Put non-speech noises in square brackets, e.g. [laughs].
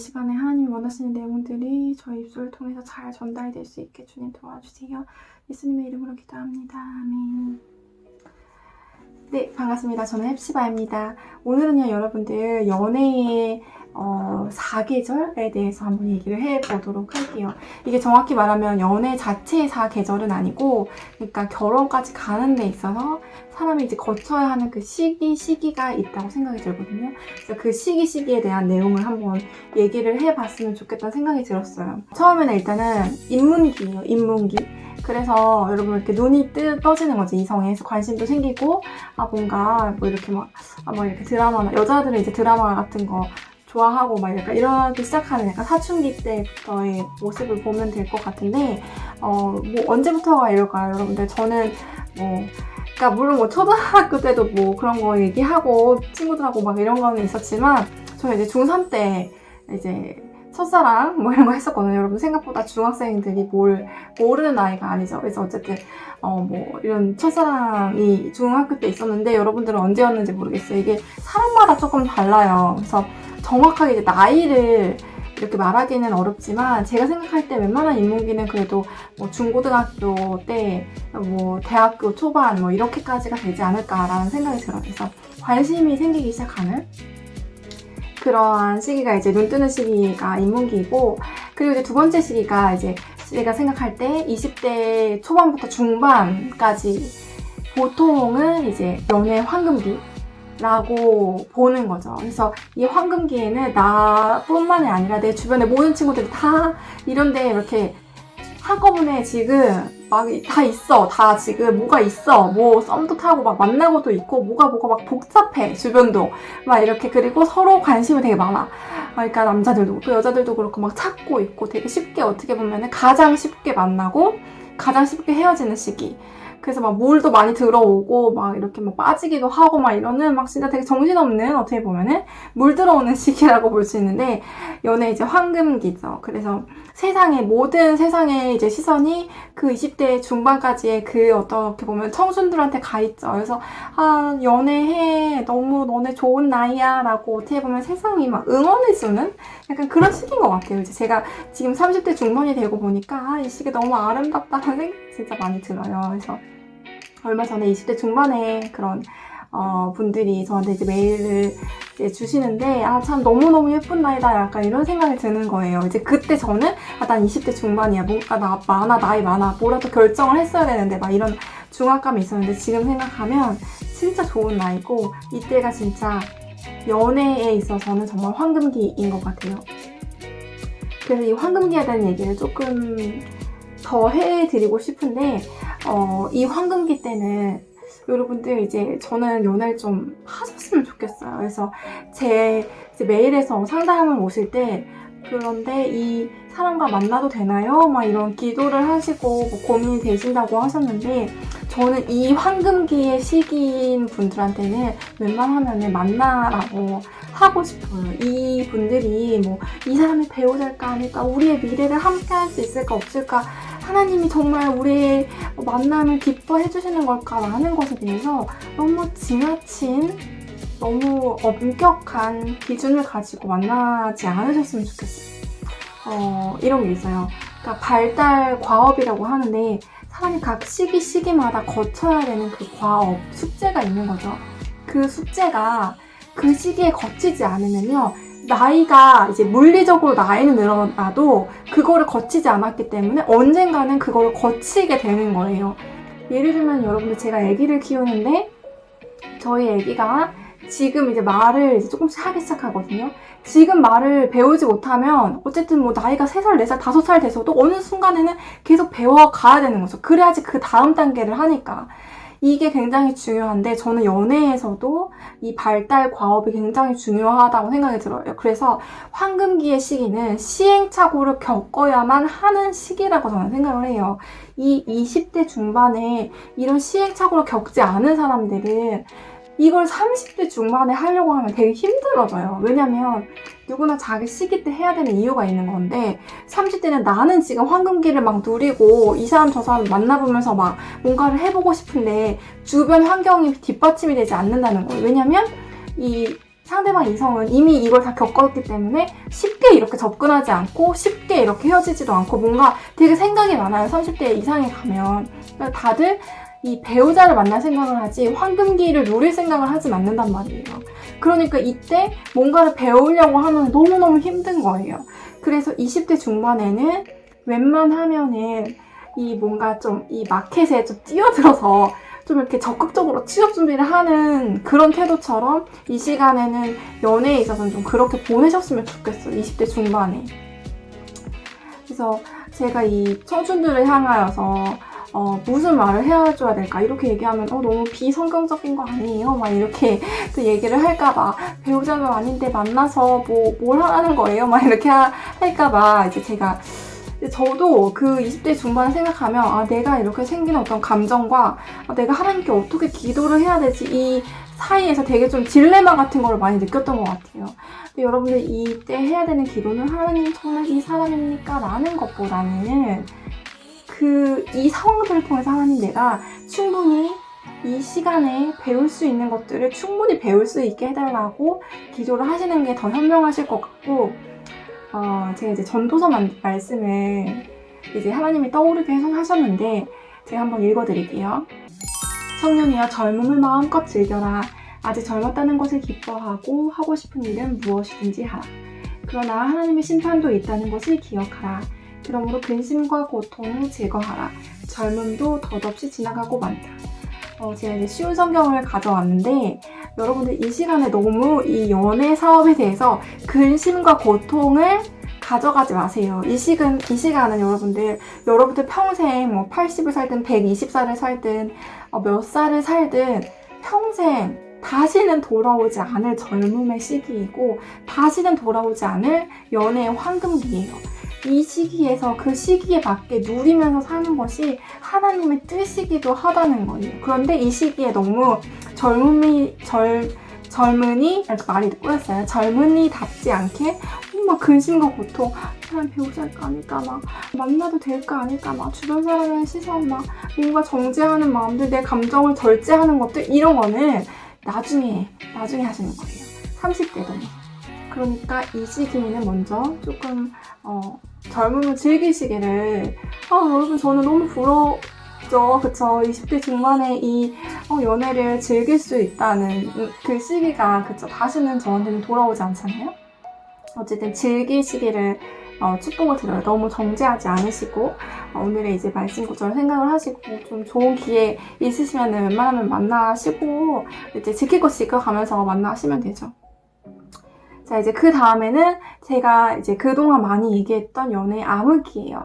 시간에 하나님이 원하시는 내용들이 저희 입술을 통해서 잘 전달이 될 수 있게 주님 도와주세요. 예수님의 이름으로 기도합니다. 아멘. 네, 반갑습니다. 저는 헵시바입니다. 오늘은요, 여러분들 연애의 어, 4계절에 대해서 한번 얘기를 해보도록 할게요. 이게 정확히 말하면 연애 자체의 4계절은 아니고, 그러니까 결혼까지 가는 데 있어서 사람이 이제 거쳐야 하는 그 시기, 시기가 있다고 생각이 들거든요. 그래서 그 시기, 시기에 대한 내용을 한번 얘기를 해봤으면 좋겠다는 생각이 들었어요. 처음에는 일단은 인문기예요, 인문기. 그래서 여러분 이렇게 눈이 뜨, 떠지는 거지 이성에서 관심도 생기고 아 뭔가 뭐 이렇게 막, 아, 뭐 이렇게 드라마나 여자들은 이제 드라마 같은 거 좋아하고 막 약간 이러기 시작하는 약간 사춘기 때부터의 모습을 보면 될 것 같은데 어 뭐 언제부터가 이럴까요 여러분들 저는 뭐 그러니까 물론 뭐 초등학교 때도 뭐 그런 거 얘기하고 친구들하고 막 이런 거는 있었지만 저는 이제 중3 때 이제 첫사랑 뭐 이런 거 했었거든요. 여러분 생각보다 중학생들이 뭘 모르는 나이가 아니죠. 그래서 어쨌든 어 뭐 이런 첫사랑이 중학교 때 있었는데 여러분들은 언제였는지 모르겠어요. 이게 사람마다 조금 달라요. 그래서 정확하게 이제 나이를 이렇게 말하기는 어렵지만 제가 생각할 때 웬만한 인문기는 그래도 뭐 중고등학교 때 뭐 대학교 초반 뭐 이렇게까지가 되지 않을까라는 생각이 들어요. 그래서 관심이 생기기 시작하는 그러한 시기가 이제 눈 뜨는 시기가 인문기이고 그리고 이제 두 번째 시기가 이제 제가 생각할 때 20대 초반부터 중반까지 보통은 이제 연애 황금기 라고 보는 거죠. 그래서 이 황금기에는 나뿐만이 아니라 내 주변의 모든 친구들이 다 이런데 이렇게 한꺼번에 지금 막 다 있어. 다 지금 뭐가 있어. 뭐 썸도 타고 막 만나고도 있고 뭐가 뭐가 막 복잡해. 주변도. 막 이렇게 그리고 서로 관심이 되게 많아. 그러니까 남자들도 또 여자들도 그렇고 막 찾고 있고 되게 쉽게 어떻게 보면은 가장 쉽게 만나고 가장 쉽게 헤어지는 시기. 그래서 막 물도 많이 들어오고 막 이렇게 막 빠지기도 하고 막 이러는 막 진짜 되게 정신없는 어떻게 보면은 물 들어오는 [laughs] 시기라고 볼 수 있는데 연애 이제 황금기죠. 그래서 세상의 모든 세상의 이제 시선이 그 20대 중반까지의 그 어떻게 보면 청순들한테 가 있죠. 그래서 아 연애해 너무 너네 좋은 나이야라고 어떻게 보면 세상이 막 응원을 쏘는 약간 그런 시기인 것 같아요. 이제 제가 지금 30대 중반이 되고 보니까 아, 이 시기 너무 아름답다는 생각 진짜 많이 들어요. 그래서 얼마 전에 20대 중반에 그런 어, 분들이 저한테 이제 메일을 이제 주시는데, 아, 참, 너무너무 예쁜 나이다. 약간 이런 생각이 드는 거예요. 이제 그때 저는, 아, 난 20대 중반이야. 뭔가 나 많아, 나이 많아. 뭐라도 결정을 했어야 되는데, 막 이런 중압감이 있었는데, 지금 생각하면 진짜 좋은 나이고, 이때가 진짜 연애에 있어서는 정말 황금기인 것 같아요. 그래서 이 황금기에 대한 얘기를 조금 더 해드리고 싶은데, 어, 이 황금기 때는 여러분들 이제 저는 연애를 좀 하셨으면 좋겠어요. 그래서 제 메일에서 상담을 오실 때 그런데 이 사람과 만나도 되나요? 막 이런 기도를 하시고 뭐 고민이 되신다고 하셨는데 저는 이 황금기의 시기인 분들한테는 웬만하면 만나라고 하고 싶어요. 이 분들이 뭐 이 사람이 배우자일까 아닐까 우리의 미래를 함께 할 수 있을까 없을까 하나님이 정말 우리의 만남을 기뻐해 주시는 걸까라는 것에 대해서 너무 지나친 너무 엄격한 기준을 가지고 만나지 않으셨으면 좋겠어요. 어, 이런 게 있어요. 그러니까 발달 과업이라고 하는데 사람이 각 시기 시기마다 거쳐야 되는 그 과업, 숙제가 있는 거죠. 그 숙제가 그 시기에 거치지 않으면요. 나이가 이제 물리적으로 나이는 늘어나도 그거를 거치지 않았기 때문에 언젠가는 그거를 거치게 되는 거예요. 예를 들면 여러분들 제가 아기를 키우는데 저희 아기가 지금 이제 말을 이제 조금씩 하기 시작하거든요. 지금 말을 배우지 못하면 어쨌든 뭐 나이가 3살, 4살, 5살 돼서도 어느 순간에는 계속 배워가야 되는 거죠. 그래야지 그 다음 단계를 하니까. 이게 굉장히 중요한데 저는 연애에서도 이 발달 과업이 굉장히 중요하다고 생각이 들어요. 그래서 황금기의 시기는 시행착오를 겪어야만 하는 시기라고 저는 생각을 해요. 이 20대 중반에 이런 시행착오를 겪지 않은 사람들은 이걸 30대 중반에 하려고 하면 되게 힘들어져요. 왜냐면 누구나 자기 시기 때 해야 되는 이유가 있는 건데 30대는 나는 지금 황금기를 막 누리고 이 사람 저 사람 만나보면서 막 뭔가를 해보고 싶은데 주변 환경이 뒷받침이 되지 않는다는 거예요. 왜냐면 이 상대방 이성은 이미 이걸 다 겪었기 때문에 쉽게 이렇게 접근하지 않고 쉽게 이렇게 헤어지지도 않고 뭔가 되게 생각이 많아요. 30대 이상에 가면. 다들 이 배우자를 만날 생각을 하지 황금기를 누릴 생각을 하지 않는단 말이에요. 그러니까 이때 뭔가를 배우려고 하면 너무너무 힘든 거예요. 그래서 20대 중반에는 웬만하면은 이 뭔가 좀 이 마켓에 좀 뛰어들어서 좀 이렇게 적극적으로 취업 준비를 하는 그런 태도처럼 이 시간에는 연애에 있어서는 좀 그렇게 보내셨으면 좋겠어요. 20대 중반에. 그래서 제가 이 청춘들을 향하여서 어, 무슨 말을 해줘야 될까? 이렇게 얘기하면, 어, 너무 비성경적인 거 아니에요? 막 이렇게 [laughs] 또 얘기를 할까봐, 배우자는 아닌데 만나서 뭐, 뭘 하라는 거예요? 막 이렇게 하- 할까봐, 이제 제가, 저도 그 20대 중반을 생각하면, 아, 내가 이렇게 생긴 어떤 감정과, 아, 내가 하나님께 어떻게 기도를 해야 되지? 이 사이에서 되게 좀 딜레마 같은 걸 많이 느꼈던 것 같아요. 근데 여러분들 이때 해야 되는 기도는 하나님 정말 이 사람입니까? 라는 것보다는 그 이 상황들을 통해서 하나님 내가 충분히 이 시간에 배울 수 있는 것들을 충분히 배울 수 있게 해달라고 기도를 하시는 게 더 현명하실 것 같고 어, 제가 이제 전도서 만- 말씀을 이제 하나님이 떠오르게 해석하셨는데 제가 한번 읽어드릴게요. 청년이여 젊음을 마음껏 즐겨라. 아직 젊었다는 것을 기뻐하고 하고 싶은 일은 무엇이든지 하라. 그러나 하나님의 심판도 있다는 것을 기억하라. 그러므로 근심과 고통을 제거하라. 젊음도 덧없이 지나가고 만다. 어, 제가 이제 쉬운 성경을 가져왔는데, 여러분들 이 시간에 너무 이 연애 사업에 대해서 근심과 고통을 가져가지 마세요. 이 시간, 이 시간은 여러분들, 여러분들 평생 뭐 80을 살든 120살을 살든 어, 몇 살을 살든 평생 다시는 돌아오지 않을 젊음의 시기이고, 다시는 돌아오지 않을 연애의 황금기예요. 이 시기에서 그 시기에 맞게 누리면서 사는 것이 하나님의 뜻이기도 하다는 거예요. 그런데 이 시기에 너무 젊음이 젊 젊은이 말이 꼬였어요. 젊은이답지 않게 어, 막 근심과 고통, 사람 배우자일까 아닐까 막 만나도 될까 아닐까 막 주변 사람의 시선 막 뭔가 정죄하는 마음들, 내 감정을 절제하는 것들 이런 거는 나중에 나중에 하시는 거예요. 30대 되면. 그러니까 이 시기에는 먼저 조금 어, 젊음을 즐기시기를. 아 여러분 저는 너무 부럽죠. 그쵸? 20대 중반에 이 어, 연애를 즐길 수 있다는 그 시기가 그쵸? 다시는 저한테는 돌아오지 않잖아요? 어쨌든 즐기시기를 어, 축복을 드려요. 너무 정죄하지 않으시고 어, 오늘의 이제 말씀 구절 생각을 하시고 좀 좋은 기회 있으시면 웬만하면 만나시고 이제 지킬 거 지켜가면서 만나시면 되죠 자, 이제 그 다음에는 제가 이제 그동안 많이 얘기했던 연애 암흑기예요.